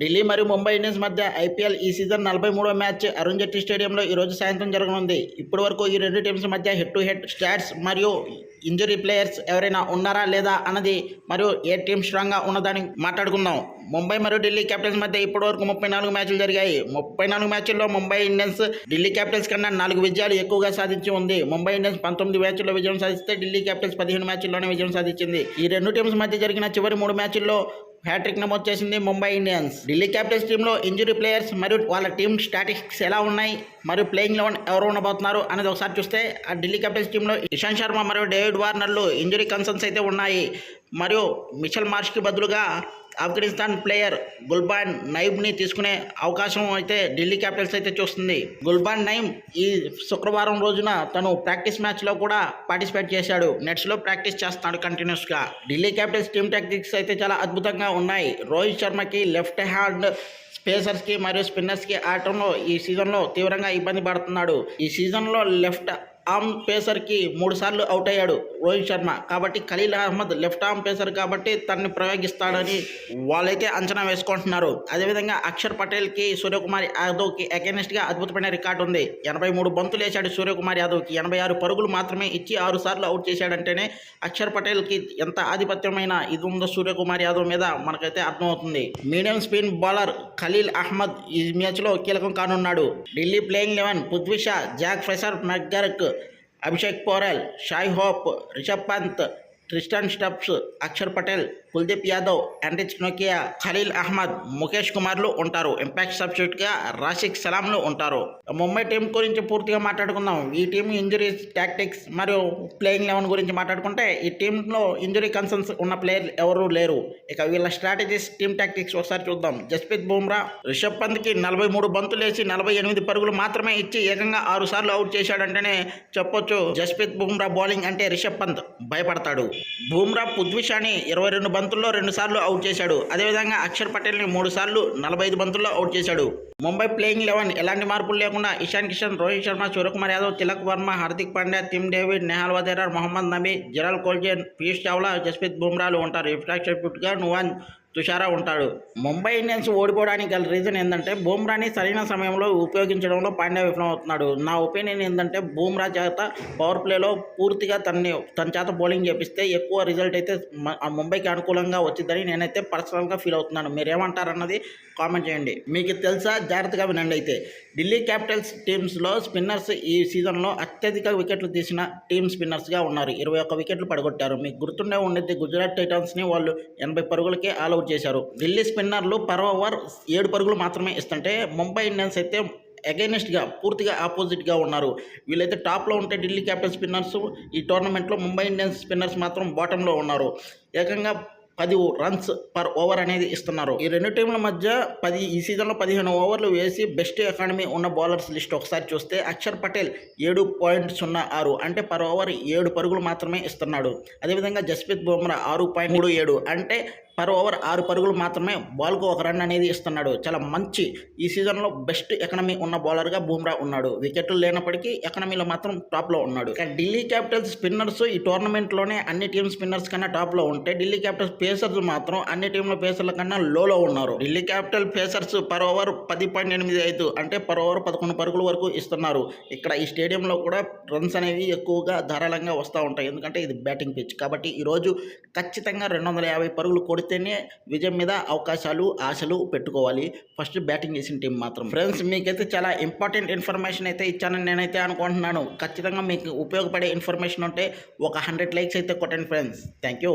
ఢిల్లీ మరియు ముంబై ఇండియన్స్ మధ్య ఐపీఎల్ ఈ సీజన్ నలభై మూడో మ్యాచ్ అరుణ్ జైట్లీ స్టేడియంలో ఈ రోజు సాయంత్రం జరగనుంది. ఇప్పటి వరకు ఈ రెండు టీమ్స్ మధ్య హెడ్ టు హెడ్ స్టాట్స్ మరియు ఇంజరీ ప్లేయర్స్ ఎవరైనా ఉన్నారా లేదా అన్నది మరియు ఏ టీం స్ట్రాంగ్గా ఉన్నదని మాట్లాడుకుందాం. ముంబై మరియు ఢిల్లీ క్యాపిటల్స్ మధ్య ఇప్పటి వరకు ముప్పై నాలుగు మ్యాచ్లు జరిగాయి. ముప్పై నాలుగు మ్యాచ్ల్లో ముంబై ఇండియన్స్ ఢిల్లీ క్యాపిటల్స్ కన్నా నాలుగు విజయాలు ఎక్కువగా సాధించి ఉంది. ముంబై ఇండియన్స్ పంతొమ్మిది మ్యాచ్ల్లో విజయం సాధిస్తే ఢిల్లీ క్యాపిటల్స్ పదిహేను మ్యాచ్ల్లోనే విజయం సాధించింది. ఈ రెండు టీమ్స్ మధ్య జరిగిన చివరి మూడు మ్యాచ్ల్లో హ్యాట్రిక్ నమోదు చేసింది ముంబై ఇండియన్స్. ఢిల్లీ క్యాపిటల్స్ టీంలో ఇంజురీ ప్లేయర్స్ మరియు వాళ్ళ టీం స్టాటిస్టిక్స్ ఎలా ఉన్నాయి మరియు ప్లేయింగ్ లెవెన్ ఎవరు ఉండబోతున్నారు అనేది ఒకసారి చూస్తే ఆ ఢిల్లీ క్యాపిటల్స్ టీంలో ఇషాంత్ శర్మ మరియు డేవిడ్ వార్నర్లు ఇంజురీ కన్సర్న్స్ అయితే ఉన్నాయి. మరియు మిషల్ మార్ష్కి బదులుగా ఆఫ్ఘనిస్తాన్ ప్లేయర్ గుల్బాన్ నైబ్ని తీసుకునే అవకాశం అయితే ఢిల్లీ క్యాపిటల్స్ అయితే చూస్తుంది. గుల్బాన్ నైమ్ ఈ శుక్రవారం రోజున తను ప్రాక్టీస్ మ్యాచ్లో కూడా పార్టిసిపేట్ చేశాడు. నెట్స్లో ప్రాక్టీస్ చేస్తాడు కంటిన్యూస్గా. ఢిల్లీ క్యాపిటల్స్ టీమ్ టాక్టిక్స్ అయితే చాలా అద్భుతంగా ఉన్నాయి. రోహిత్ శర్మకి లెఫ్ట్ హ్యాండ్ స్పేసర్స్కి మరియు స్పిన్నర్స్కి ఆడటంలో ఈ సీజన్లో తీవ్రంగా ఇబ్బంది పడుతున్నాడు. ఈ సీజన్లో లెఫ్ట్ ఆర్మ్ పేసర్కి మూడు సార్లు అవుట్ అయ్యాడు రోహిత్ శర్మ. కాబట్టి Khaleel Ahmed left arm pacer కాబట్టి తనని ప్రయోగిస్తాడని వాళ్ళైతే అంచనా వేసుకుంటున్నారు. అదేవిధంగా అక్షర్ పటేల్కి సూర్యకుమార్ యాదవ్కి అగెనిస్ట్గా అద్భుతమైన రికార్డు ఉంది. ఎనభై మూడు బంతులు వేశాడు సూర్యకుమార్ యాదవ్కి. ఎనభై ఆరు పరుగులు మాత్రమే ఇచ్చి ఆరు సార్లు అవుట్ చేశాడంటేనే అక్షర్ పటేల్కి ఎంత ఆధిపత్యమైన ఇది ఉందో సూర్యకుమార్ యాదవ్ మీద మనకైతే అర్థమవుతుంది. Medium spin bowler Khaleel Ahmed ఈ మ్యాచ్లో కీలకం కానున్నాడు. Delhi playing eleven Prithvi Shaw Jake Fraser McGurk Abhishek Porel Shai Hope Rishabh Pant Tristan Stubbs Axar Patel Kuldeep Yadav Anrich Nokia Khaleel Ahmed Mukesh కుమార్లు ఉంటారు. ఇంపాక్ట్ సబ్స్టిట్యూట్గా రాషిక్ సలాంలు ఉంటారు. ముంబై టీం గురించి పూర్తిగా మాట్లాడుకుందాం. ఈ టీం ఇంజరీస్ టాక్టిక్స్ మరియు ప్లేయింగ్ లెవెన్ గురించి మాట్లాడుకుంటే ఈ టీంలో ఇంజరీ కన్సర్న్స్ ఉన్న ప్లేయర్ ఎవరూ లేరు. ఇక వీళ్ళ స్ట్రాటజీస్ టీమ్ టాక్టిక్స్ ఒకసారి చూద్దాం. జస్ప్రీత్ బుమ్రా రిషబ్ పంత్కి నలభై మూడు బంతులు వేసి నలభై ఎనిమిది పరుగులు మాత్రమే ఇచ్చి ఏకంగా ఆరు సార్లు అవుట్ చేశాడంటేనే చెప్పొచ్చు. జస్ప్రీత్ బుమ్రా బౌలింగ్ అంటే రిషబ్ పంత్ భయపడతాడు. బుమ్రా పుద్విషాని ఇరవై రెండు బంతుల్లో రెండు సార్లు అవుట్ చేశాడు. అదేవిధంగా అక్షర్ పటేల్ని మూడుసార్లు నలభై ఐదు బంతుల్లో అవుట్ చేశాడు. ముంబై ప్లేయింగ్ లెవెన్ ఎలాంటి మార్పులు లేకుండా Ishan Kishan Rohit Sharma Suryakumar Yadav Tilak Varma Hardik Pandya Tim David Nehal Wadhera Mohammad Nabi Gerald Coetzee Piyush Chawla Jasprit బుమ్రాలు ఉంటారు. ఇన్ఫ్రాస్ట్రక్చర్గా నువాన్ తుషారా ఉంటాడు. ముంబై ఇండియన్స్ ఓడిపోవడానికి గల రీజన్ ఏంటంటే బూమ్రాని సరైన సమయంలో ఉపయోగించడంలో పాండ్యా విఫలమవుతున్నాడు. నా ఒపీనియన్ ఏంటంటే బూమ్రా చేత పవర్ ప్లేలో పూర్తిగా తనని తన చేత బౌలింగ్ చేపిస్తే ఎక్కువ రిజల్ట్ అయితే ఆ ముంబైకి అనుకూలంగా వచ్చిందని నేనైతే పర్సనల్గా ఫీల్ అవుతున్నాను. మీరేమంటారన్నది కామెంట్ చేయండి. మీకు తెలుసా? జాగ్రత్తగా వినండి అయితే. ఢిల్లీ క్యాపిటల్స్ టీమ్స్లో స్పిన్నర్స్ ఈ సీజన్లో అత్యధిక వికెట్లు తీసిన టీమ్ స్పిన్నర్స్గా ఉన్నారు. ఇరవై ఒక్క వికెట్లు పడగొట్టారు. మీకు గుర్తుండే ఉండేది గుజరాత్ టైటన్స్ని వాళ్ళు ఎనభై పరుగులకే అవుట్ చేశారు. ఢిల్లీ స్పిన్నర్లు పర్ ఓవర్ ఏడు పరుగులు మాత్రమే ఇస్తుంటే ముంబై ఇండియన్స్ అయితే అగైనెస్ట్గా పూర్తిగా ఆపోజిట్గా ఉన్నారు. వీళ్ళైతే టాప్లో ఉంటే ఢిల్లీ క్యాపిటల్ స్పిన్నర్స్ ఈ టోర్నమెంట్లో ముంబై ఇండియన్స్ స్పిన్నర్స్ మాత్రం బాటంలో ఉన్నారు. ఏకంగా పది రన్స్ పర్ ఓవర్ అనేది ఇస్తున్నారు. ఈ రెండు టీంల మధ్య పది ఈ సీజన్లో పదిహేను ఓవర్లు వేసి బెస్ట్ ఎకానమీ ఉన్న బౌలర్స్ లిస్ట్ ఒకసారి చూస్తే అక్షర్ పటేల్ ఏడు పాయింట్ సున్నా ఆరు అంటే పర్ ఓవర్ ఏడు పరుగులు మాత్రమే ఇస్తున్నాడు. అదేవిధంగా జస్ప్రీత్ బుమ్రా ఆరు పాయింట్ మూడు ఏడు అంటే పర్ ఓవర్ ఆరు పరుగులు మాత్రమే బాల్కు ఒక రన్ అనేది ఇస్తున్నాడు. చాలా మంచి ఈ సీజన్లో బెస్ట్ ఎకనమీ ఉన్న బౌలర్గా బూమ్రా ఉన్నాడు. వికెట్లు లేనప్పటికీ ఎకనమీలో మాత్రం టాప్లో ఉన్నాడు. ఇక ఢిల్లీ క్యాపిటల్స్ స్పిన్నర్స్ ఈ టోర్నమెంట్లోనే అన్ని టీమ్ స్పిన్నర్స్ కన్నా టాప్లో ఉంటే ఢిల్లీ క్యాపిటల్స్ పేసర్స్ మాత్రం అన్ని టీంల పేసర్ల కన్నా లోలో ఉన్నారు. Delhi capital pacers per over పది పాయింట్ ఎనిమిది ఐదు అంటే పర్ ఓవర్ పదకొండు పరుగుల వరకు ఇస్తున్నారు. ఇక్కడ ఈ స్టేడియంలో కూడా రన్స్ అనేవి ఎక్కువగా ధారాళంగా వస్తూ ఉంటాయి. ఎందుకంటే ఇది బ్యాటింగ్ పిచ్. కాబట్టి ఈరోజు ఖచ్చితంగా రెండు వందల యాభై పరుగులు ఓడితేనే విజయం మీద అవకాశాలు ఆశలు పెట్టుకోవాలి. ఫస్ట్ బ్యాటింగ్ చేసిన టీం మాత్రం ఫ్రెండ్స్ మీకైతే చాలా ఇంపార్టెంట్ ఇన్ఫర్మేషన్ అయితే ఇచ్చానని నేనైతే అనుకుంటున్నాను. ఖచ్చితంగా మీకు ఉపయోగపడే ఇన్ఫర్మేషన్ ఉంటే ఒక హండ్రెడ్ లైక్స్ అయితే కొట్టండి ఫ్రెండ్స్. Thank you